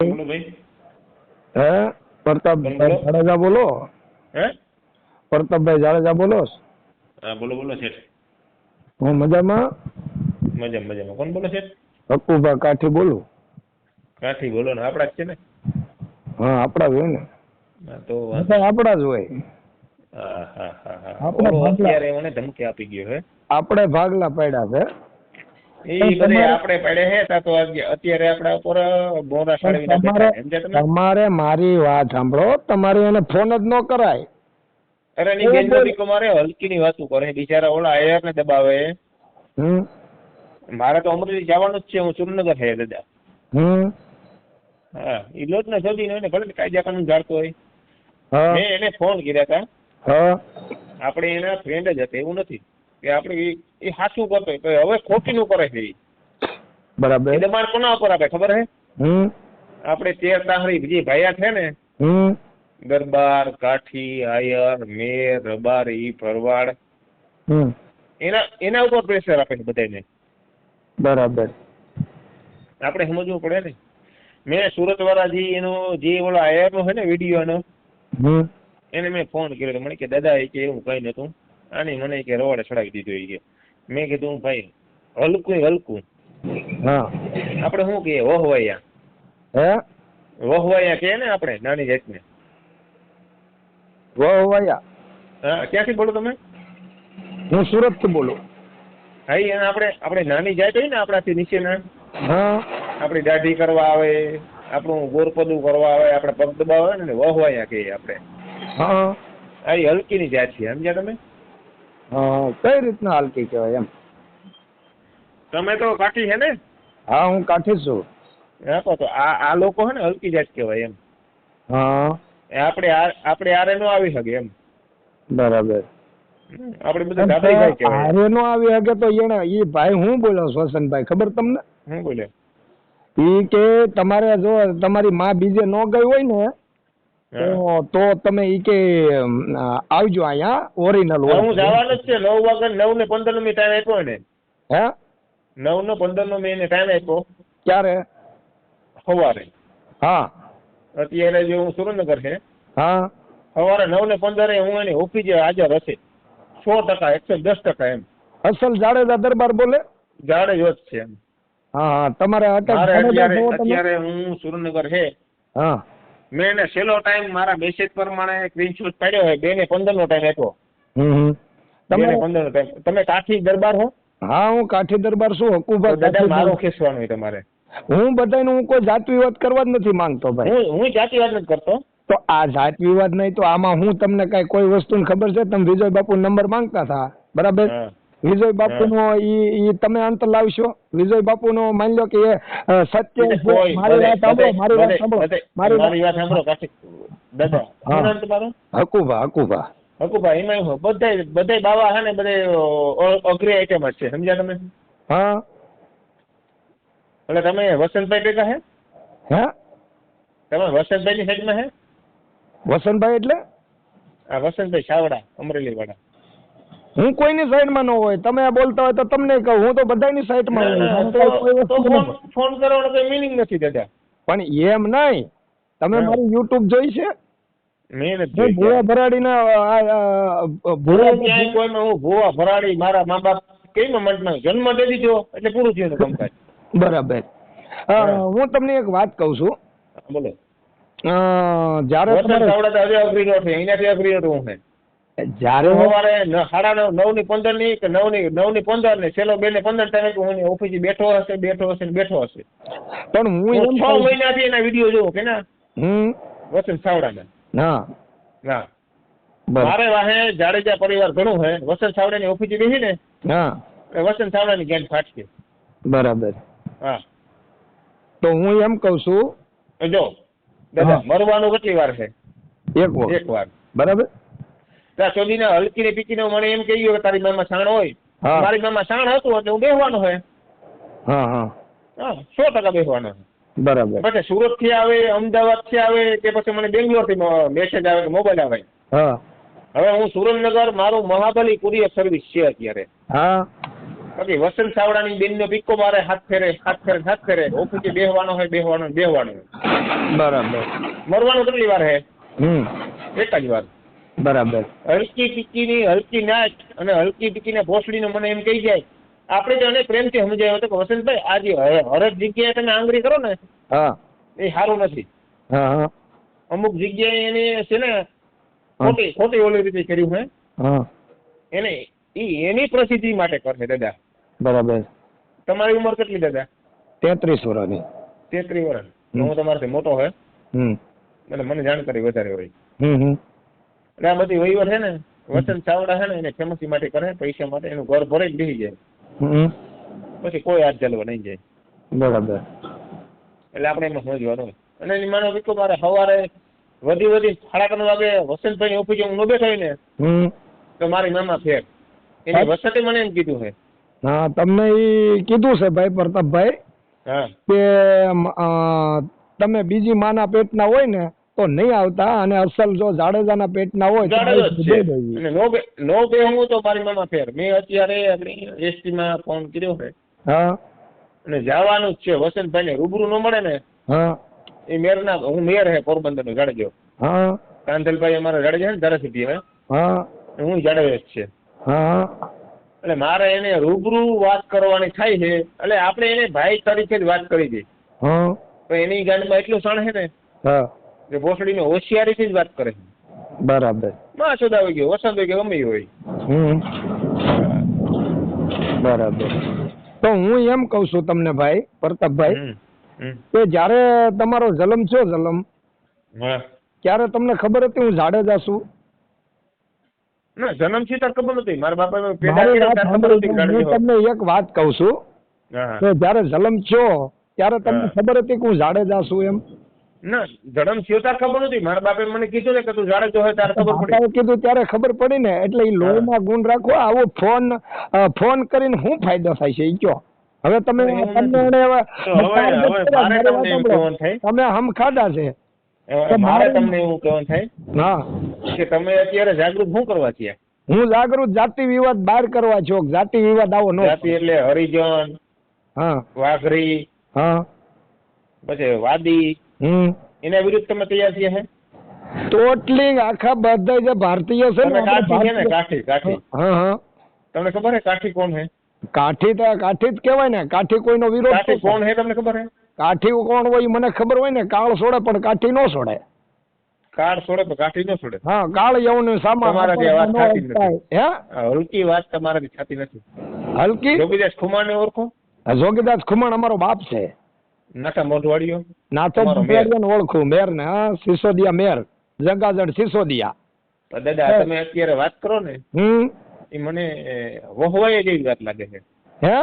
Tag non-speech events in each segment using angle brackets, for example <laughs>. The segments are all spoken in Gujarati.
બોલો ભાઈ. હે? પ્રતાપભાઈ જાડેજા બોલો? હે? પ્રતાપભાઈ જાડેજા બોલો? હા બોલો બોલો શેઠ. હું મજામાં? મજામાં મજામાં. કોણ બોલો શેઠ? હકુભા કાઠી બોલું. કાઠી બોલો ને આપડા જ છે ને? હા આપડા જ હોય ને. તો આપડા જ હોય. હા હા હા હા. ભાગલા. અત્યારે મને ધમકી આપી ગયો હે? આપણે ભાગલા પડ્યા છે. તમારે- મારી વાત સાંભળો તમારે એને ફોન જ ન કરાય. અરે ની બેન કુમારે મારે હલકી ની વાતું કરે બિચારા ઓલા આયર ને દબાવે. મારે તો અમરેલી જવાનું જ છે હું સુરનગર છે દાદા. હા એ લોટ ને સૌથી ને ભલે કાયદા કાનૂન જાણતો હોય. હા. મેં એને ફોન કર્યા હતા આપણે એના ફ્રેન્ડ જ હતા એવું નથી. કે આપણે એ સાચું કરતો હોય. તો હવે ખોટીનું કરે છે બરાબર. એ દબાણ કોના ઉપર આપે ખબર હે? હમ. આપણે તેર તાહરી જે ભાયા છે ને હમ. દરબાર કાઠી આયર મેર રબારી ફરવાડ હમ. એના એના ઉપર પ્રેશર આપે છે બધાને બરાબર. આપણે સમજવું પડે ને. મેં સુરત વાળા જે એનો જે ઓલો આયર નો છે ને વીડિયો એનો હમ. એને મેં ફોન કર્યો. મને કે દાદા એ કે એવું કઈ નતું આની મને કે રવાડે ચડાવી દીધું એ કે. મેં કીધું ભાઈ હલકું હલકું. હા. આપણે શું કહીએ? વહવાયા. હે? વહવાયા કહે ને આપણે નાની જાતને. વહવાયા. હા ક્યાંથી બોલો તમે? હું સુરતથી બોલું. હા એને આપણે આપણે નાની જાત હોય ને આપણાથી નીચેના. હા. આપણી દાઢી કરવા આવે આપણું ગોરપદું કરવા આવે આપણે પગ દબાવે ને વહવાયા કહીએ આપણે. હા. આ હલકી હલકીની જાત છે. સમજ્યા તમે? હા કઈ રીતના હલકી કહેવાય એમ? તમે તો કાઠી છે ને? હા હું કાઠી છું. હા તો આ આ લોકો છે ને હલકી જાત કહેવાય એમ. હા. આપણે આપણે આરે નો આવી શકે એમ. બરાબર. આપણે બધા દાદાભાઈ કહેવાય. આરે નો આવી શકે તો એને ઈ ભાઈ હું બોલો શ્વસનભાઈ ખબર તમને? હું બોલે ઈ કે તમારે જો તમારી માં બીજે ન ગઈ હોય ને. તો તમે ઈ કે આવજો અહીંયા ઓરિજિનલ હા, જવાનો જ છે. નવ વાગે નવ ને પંદર નો ટાઈમ આપ્યો ને હે? નવ નો પંદર નો મેં ટાઈમ આપ્યો. ક્યારે? સવારે. હા. અત્યારે જે હું સુરેન્દ્રનગર છે. હા. સવારે નવ ને પંદરે હું એની ઓફિસે હાજર હશે. સો ટકા એકસો દસ ટકા એમ. અસલ જાડેજા દરબાર બોલે? જાડેજો જ છે એમ. હા હા. તમારે અત્યારે હું સુરેન્દ્રનગર છે. હા. મેં એને છેલ્લો ટાઈમ મારા મેસેજ પ્રમાણે સ્ક્રીનશોટ પાડ્યો હોય બે ને પંદર નો ટાઈમ આપ્યો તમે પંદર નો ટાઈમ તમે કાઠી દરબાર હો? હા હું કાઠી દરબાર શું હકુભાઈ દાદા મારું હોય તમારે. હું બધાને હું કોઈ જાત વિવાદ કરવા જ નથી માંગતો ભાઈ. હું જાત વાત નથી કરતો. તો આ જાત વિવાદ નહીં તો આમાં હું તમને કઈ કોઈ વસ્તુની ખબર છે? તમે વિજય બાપુ નંબર માંગતા હતા બરાબર. વિજય બાપુનો ઈ તમે અંત લાવશો. વિજય બાપુનો માની લો કે સત્ય મારી વાત સાંભળો મારી વાત સાંભળો મારી વાત સાંભળો કાશી. દાદા. તમારું? હકુભા હકુભા. હકુભાઈ એમાં બધાય બધાય બાવા હે ને બધાય અઘરી આઈટમ જ છે. સમજ્યા તમે? હા. એટલે તમે વસંતભાઈ ભેગા હે? હે? તમે વસંતભાઈની સાઈડમાં હે? વસંતભાઈ એટલે? આ વસંતભાઈ છાવડા અમરેલી વાળા હું કોઈની સાઈડમાં ન હોય. તમે બોલતા હોય તો તમને કહું. હું તો બધાની સાઈડમાં ના, ના, ફોન કરવાનો કોઈ મિનિંગ નથી દાદા. પણ એમ નહીં. તમે મારી યુટ્યુબ જોઈ છે? ભૂવા ભરાડી આ, ભૂવા હું ભૂવા ભરાડી મારા મા બાપ કઈ માં? જન્મ દઈ દીધો. એટલે પૂરું થયું કામકાજ. બરાબર. હા. તમને એક વાત કહું છું. બોલો. જ્યારે તમારે ચાવડા તો હજુ અઘરી નો છે અહીંયાથી અઘરી હતો હે. જ્યારે સવારે સાડા નવ નવની પંદરની કે નવની નવની પંદર ને છેલ્લો બે ને પંદર તારીખ હું ઓફિસે બેઠો હશે બેઠો હશે બેઠો હશે. પણ હું છ મહિનાથી એના વીડિયો જોઉં કે ના? હું વસંત ચાવડાના. હા. હા. મારે વાહે જાડેજા પરિવાર ઘણું હે વસંત ચાવડાની ઓફિસે બેસી ને હા. વસંત ચાવડાની ગેંડ ફાટશે બરાબર. હા. તો હું એમ કહું છું જો દાદા મરવાનું કેટલી વાર છે એક વાર. એક વાર. બરાબર? ત્યાં ચોદીને હલકીને પીકીને મને એમ કહી ગયો કે તારી મામા શાણ હોય. મારી મામા શાણ હતું એટલે હું બેહવાનું હા. સો ટકા બેસવાનો બરાબર. પછી સુરતથી આવે અમદાવાદથી આવે કે પછી મને બેંગ્લોરથી મેસેજ આવે કે મોબાઈલ આવે. હા. હવે હું સુરેન્દ્રનગર મારું મહાબલી કુરિયર સર્વિસ છે અત્યારે. હા. બાકી વસંત ચાવડાની બેનનો પિક્કો મારે હાથ ફેરે હાથ ફેરે હાથ ફેરે. ઓફિસે બેહવાનો હોય બેહવાનો બેહવાનો બરાબર. મરવાનું કેટલી વાર હે? હમ. એક જ વાર. બરાબર. હલકી ટીકીની હલકી નાચ અને હલકી ટીકીને ભોસડીને મને એમ કહી જાય આપણે તો એને પ્રેમથી સમજાયો હતો કે વસંતભાઈ આ જે હરજ જગ્યાએ તમે આંગળી કરો ને હા. એ સારું નથી. હા હા. અમુક જગ્યાએ એને છે ને ખોટી ખોટી ઓલી રીતે કર્યું હે. એને ઈ એની પ્રસિદ્ધિ માટે કરશે દાદા. બરાબર. તમારી ઉંમર કેટલી દાદા? તેત્રીસ વર્ષની. તેત્રીસ વર્ષ હું તમારાથી મોટો હોય હમ. એટલે મને જાણકારી વધારે હોય. હમ હમ. એટલે આ બધી વહીવટ છે ને વસંત ચાવડા છે ને એને ફેમસી માટે કરે પૈસા માટે એનું ઘર ભરે જ બેસી જાય. પછી કોઈ હાથ ચાલવા નહીં જાય. બરાબર. એટલે આપણે એમાં સમજવાનું. અને એની માનો વિકો મારે સવારે વધી વધી સાડા ત્રણ વાગે વસંતભાઈ ઓફિસે હું ન બેઠો ને તો મારી મામા ફેર. એની વસંતે મને એમ કીધું છે હા તમને એ કીધું છે ભાઈ પ્રતાપભાઈ કે તમે બીજી માના પેટના હોય ને તો નહીં આવતા અને અસલ જો જાડેજાના પેટના હોય નો બે હું તો મારી મામા ફેર. મેં અત્યારે એસટી માં ફોન કર્યો છે. હા. અને જવાનું જ છે. વસંતભાઈ ને રૂબરૂ ન મળે ને હા. એ મેર ના હું મેર હે પોરબંદર નો જાડેજો. હા. કાંધલભાઈ અમારા જાડેજા ને ધારાસભ્ય હે. હા. હું જાડેજો જ છે. હા. એટલે મારે એને રૂબરૂ વાત કરવાની થાય છે. એટલે આપણે એને ભાઈ તરીકે જ વાત કરી દઈએ હા. એની ગાંડમાં એટલું સણ છે ને હા. કે ભોસડીને હોશિયારીથી જ વાત કરે છે. બરાબર. માં હોય ગયો વસંત હોય કે ગમે હોય. હમ. બરાબર. તો હું એમ કહું છું તમને ભાઈ પ્રતાપભાઈ. કે જ્યારે તમારો જલમ છો જલમ ત્યારે તમને ખબર હતી હું જાડેજા છું ના જન્મ છે તાર ખબર નથી મારા બાપા પેદા ખબર હતી હું તમને એક વાત કહું છું કે જ્યારે જન્મ થયો ત્યારે તમને ખબર હતી કે હું જાડેજા છું એમ? ના જન્મ થયો ખબર નથી મારા બાપે મને કીધું ને કે તું હોય ખબર પડી. કીધું ત્યારે ખબર પડી ને એટલે એ માં ગુણ રાખો આવો ફોન ફોન કરીને શું ફાયદો થાય છે કયો હવે તમે તમને હવે. તમે છે. મારે તમને એવું કહેવાનું થાય હા. કે તમે અત્યારે જાગૃત શું કરવા છીએ હું જાગૃત જાતિ વિવાદ બહાર કરવા છો જાતિ વિવાદ આવો નો જાતિ એટલે હરિજન હા. વાઘરી હા. પછી વાદી એના વિરુદ્ધ તમે તૈયાર છીએ હે? ટોટલિંગ આખા બધા જે ભારતીય છે ને કાઠી છે ને? કાઠી કાઠી. હા હા તમને ખબર હે કાઠી કોણ હે? કાઠી તો કાઠી જ કહેવાય ને. કાઠી કોઈનો વિરોધ કાઠી કોણ હે તમને ખબર હે? કાઠી કોણ હોય મને ખબર હોય ને? કાળ છોડે પણ કાઠી નો છોડે. કાળ છોડે પણ કાઠી ન છોડે? હા કાળ યવન સામા તમારાથી જે વાત છાતી નથી. હે? હલકી વાત તમારાથી છાતી નથી. હલકી? જોગીદાસ ખુમાણ ને ઓળખો જોગીદાસ ખુમાણ અમારો બાપ છે. નાથા મોઢવાડીઓ નાટો ને ઓળખું મેર. ને હા? સિસોદિયા મેર. જંગાજણ સિસોદિયા. દાદા તમે અત્યારે વાત કરો ને હમ? એ મને વહવાય જેવી વાત લાગે છે. હે?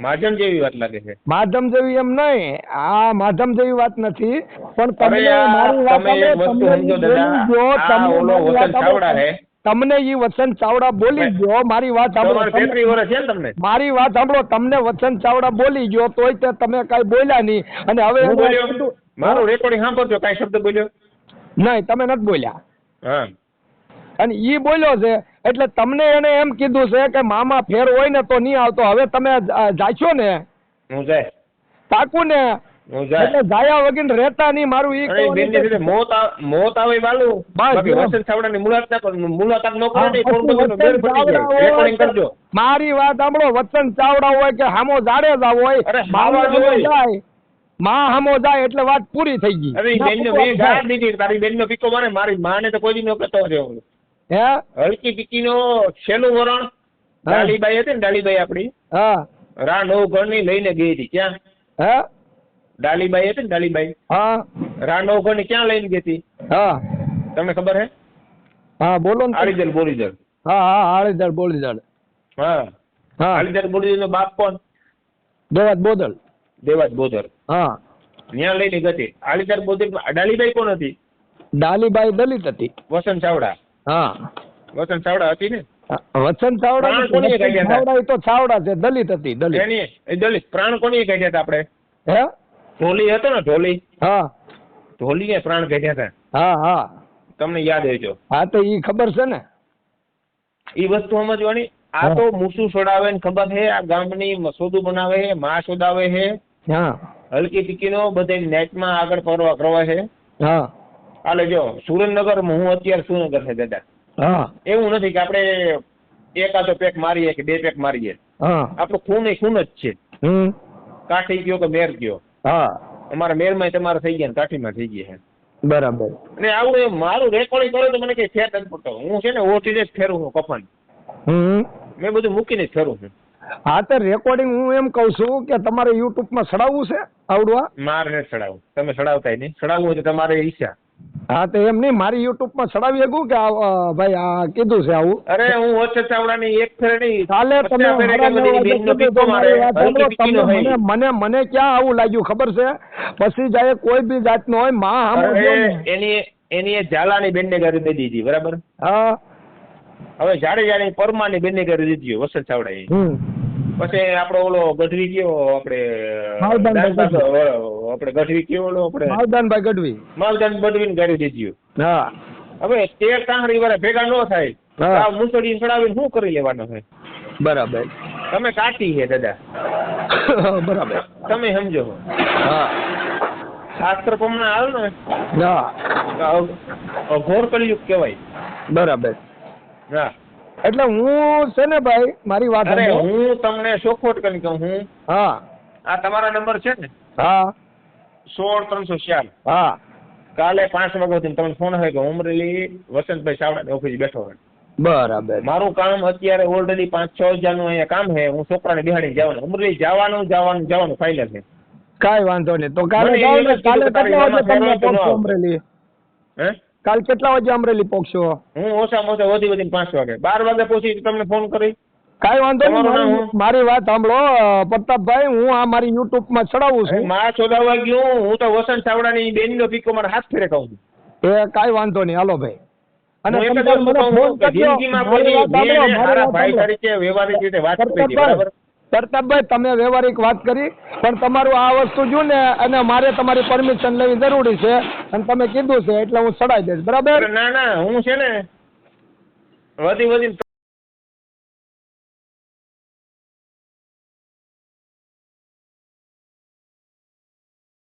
માધમ જેવી વાત લાગે છે. માધમ જેવી એમ નહીં. આ માધમ જેવી વાત નથી. પણ તમે મારી વાત તમે એક વસ્તુ સમજો દાદા. આ ઓલો વતન વાત ચાવડા હે તમને ઈ વસંત ચાવડા બોલી ગયો મારી વાત સાંભળો તમને- મારી વાત સાંભળો તમને વસંત ચાવડા બોલી ગયો તોય તે તમે કઈ બોલ્યા નહીં. અને હવે મારું રેકોર્ડિંગ સાંભળજો કઈ શબ્દ બોલ્યો? નહીં તમે નથી બોલ્યા. અને ઈ બોલ્યો છે એટલે તમને એને એમ કીધું છે કે મામા ફેર હોય ને તો નહીં આવતો. હવે તમે જાશો ને? હું જાય. પાકું ને એટલે જાયા વગર રહેતા નહીં મારું ઈ અને બેનને કહેવાનું લીધે છે. મોત મોત આવે વાલું. બાકી બસ. વસંત ચાવડાની મુલાકાત મુલાકાત ન કરો ને પછી પોરબંદરનો બેર ફટી જાય. રેકોર્ડિંગ કરજો. મારી વાત સાંભળો વચન ચાવડા હોય કે હામો હોય અરે હાવા જ હોય. માં હામો જાય એટલે વાત પૂરી થઈ ગઈ. અરે બેન નો પૂરવા મેં ગાળ દીધી તારી બેનનો પીકો મારે મારી માને તો કોઈ દી ન કહેતો રહ્યો હે? હલકી પીકી નો છેલ્લું વરણ ડાલીબાઈ હતી ને ડાલીબાઈ આપણી. હા. રા નવ ઘરની લઈને ગઈ હતી ક્યાં? હે? ડાલીબાઈ હતી ને ડાલીબાઈ હા. રા નવ ઘરની ક્યાં લઈને ગઈ હતી? હા. તમને ખબર હે? હા બોલો ને. આળીદર બોરીદર હા હા આળીદર બોરીદર હા. હા. આળીદર બોરીદર બાપ કોણ? દેવાત બોદલ. દેવાજ બોદર હા. ત્યાં લઈને ગઈ હતી. આળીદર બોદર ડાલીબાઈ કોણ હતી? ડાલીબાઈ દલિત હતી. વસંત ચાવડા. હા. વસંત ચાવડા હતી ને? વસંત ચાવડા કોની કાઢ્યા હતા? તો ચાવડા છે દલિત હતી દલિત. દલિત. પ્રાણ કોની કાઢ્યા હતા આપણે? હે? ઢોલી હતો ને ઢોલી? હા. ઢોલીએ પ્રાણ કાઢ્યા હતા. હા હા. તમને યાદ રહેજો. હા તો ઈ ખબર છે ને? એ વસ્તુ સમજવાની? આ તો મૂસું છોડાવે ને ખબર છે આ ગામની સોદું બનાવે છે માં સોદાવે છે. હા. હલકી ટીકીનો બધે નેટમાં આગળ ફરવા કરવા છે. હા. હાલે જો સુરેન્દ્રનગર હું અત્યારે સુરેન્દ્રનગર છે દાદા. હા. એવું નથી કે આપણે એકાદો પેક મારીએ કે બે પેક મારીએ. હા. આપણું ખૂન એ ખૂન જ છે. હમ. કાઠી ગયો કે મેર ગયો. હા. અમારા મેળમાં તમારે થઈ ગયા કાઠીમાં થઈ ગયા બરાબર. અને આવું એ મારું રેકોર્ડિંગ કરો તો મને કઈ ફેર નથી પડતો. હું છે ને ઓછી જ ફેરું છું કફન. હમ. મેં બધું મૂકીને જ ફેરું છું. હા તો રેકોર્ડિંગ હું એમ કહું છું કે તમારે યુટ્યુબમાં ચડાવવું છે આવડવા? મારે નથી તમે ચડાવતા નહીં. ચડાવવું હોય તો તમારે ઈચ્છા. હા તો એમ નહીં મારી યુટ્યુબમાં ચડાવી શકું કે ભાઈ આ કીધું છે આવું? અરે હું વચ્ચે ચાવડાની એક ફેર નહીં કાલે તમે. મને મને ક્યાં આવું લાગ્યું ખબર છે? પછી જાય કોઈ બી જાતનો હોયમાં. એની એની એ ઝાલાની બેનને ગાડી દઈ દીધી બરાબર? હા. હવે જાડેજાની પરમાની બેનને કરી દીધી વસંત ચાવડા પછી આપણો ઓલો ગઢવી કયો આપણે દાનબાગ, ગઢવી. આપણે ગઢવી કયો ઓલો આપણે? માલદાનભાઈ ગઢવી. માલદાન ગઢવીને ગાડી દીધી હા. હવે તે કાંગડી વાળા ભેગા ન થાય. આ મુસળી ચડાવીને શું કરી લેવાનો છે? બરાબર. તમે કાચી છે દાદા. <laughs> બરાબર. તમે સમજો. હા. શાસ્ત્ર પ્રમાણે હાલ ને? હા. અઘોર કલયુગ કહેવાય. બરાબર. હા. એટલે હું છે ને ભાઈ મારી વાત અરે હું તમને ચોખવટ કરી કહું હું? હા. આ તમારા નંબર છે ને? હા. સોળ ત્રણસો ચાર હા. કાલે પાંચ વાગ્યા સુધી તમને ફોન હોય કે ઉમરેલી વસંતભાઈ ચાવડાની ઓફિસ બેઠો હોય. બરાબર. મારું કામ અત્યારે ઓલરેડી પાંચ છ હજારનું અહીંયા કામ છે. હું છોકરાને બિહાડી જવાનું. ઉમરેલી જવાનું જવાનું જવાનું ફાઇનલ છે. કાંઈ વાંધો નહીં. તો કાલે કાલે કેટલા વાગે તમને મામા પહોંચશો અમરેલી હે? કાલ કેટલા વાગે અમરેલી પહોંચશો? હું ઓછામાં ઓછા વધી વધીને પાંચ વાગે. બાર વાગે પહોંચી તમને ફોન કરી. કઈ વાંધો નહીં મારી- વાત સાંભળો. પ્રતાપભાઈ હું આ મારી યુટ્યુબમાં ચડાવું છું. માં ચોદાવા ગયું હું તો વસંત ચાવડાની બેનનો પીકો મારા હાથ ફેરે કહું છું. એ કાંઈ વાંધો નહીં હાલો ભાઈ. અને તમે મને ફોન કરજો. જિંદગીમાં કોઈ મારી ભાઈ. તરીકે વ્યવહારિક રીતે વાત કરી બરાબર? પ્રતાપભાઈ તમે વ્યવહારિક વાત કરી, પણ તમારું આ વસ્તુ જો ને, અને મારે તમારી પરમિશન લેવી જરૂરી છે, અને તમે કીધું છે, એટલે હું ચડાઈ દઈશ, બરાબર? ના ના, હું છે ને, વધી વધીને